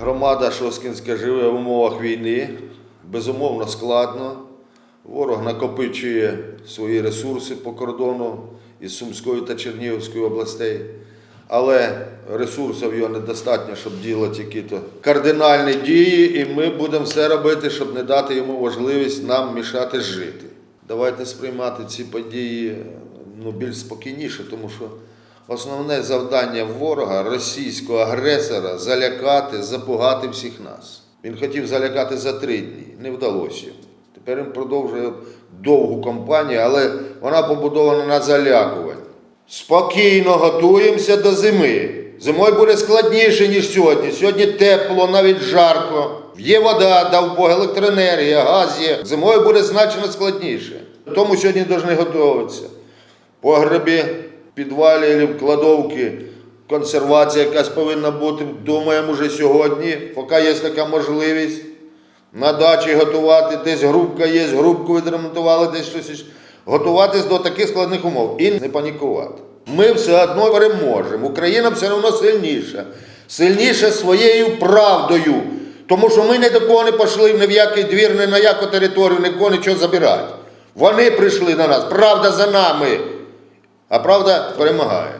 Громада Шоскінська живе в умовах війни, безумовно складно. Ворог накопичує свої ресурси по кордону із Сумської та Чернігівської областей, але ресурсів його недостатньо, щоб робити якісь кардинальні дії, і ми будемо все робити, щоб не дати йому можливість нам мішати жити. Давайте сприймати ці події ну, більш спокійніше, тому що Основне завдання ворога, російського агресора, залякати, запугати всіх нас. Він хотів залякати за три дні, не вдалося. Тепер він продовжує довгу кампанію, але вона побудована на залякуванні. Спокійно готуємося до зими. Зимою буде складніше, ніж сьогодні. Сьогодні тепло, навіть жарко. Є вода, дав Бог, електроенергія, газ є. Зимою буде значно складніше. Тому сьогодні повинні готуватися погребі, підвалі або в кладовці. Консервація якась повинна бути. Думаємо вже сьогодні, поки є така можливість. На дачі готувати, десь грубка є, грубку відремонтували, десь щось. Готуватись до таких складних умов і не панікувати. Ми все одно переможемо. Україна все одно сильніша. Сильніша своєю правдою. Тому що ми ні до кого не пішли ні в який двір, ні на яку територію, нікого нічого забирати. Вони прийшли на нас. Правда за нами. А правда перемагає.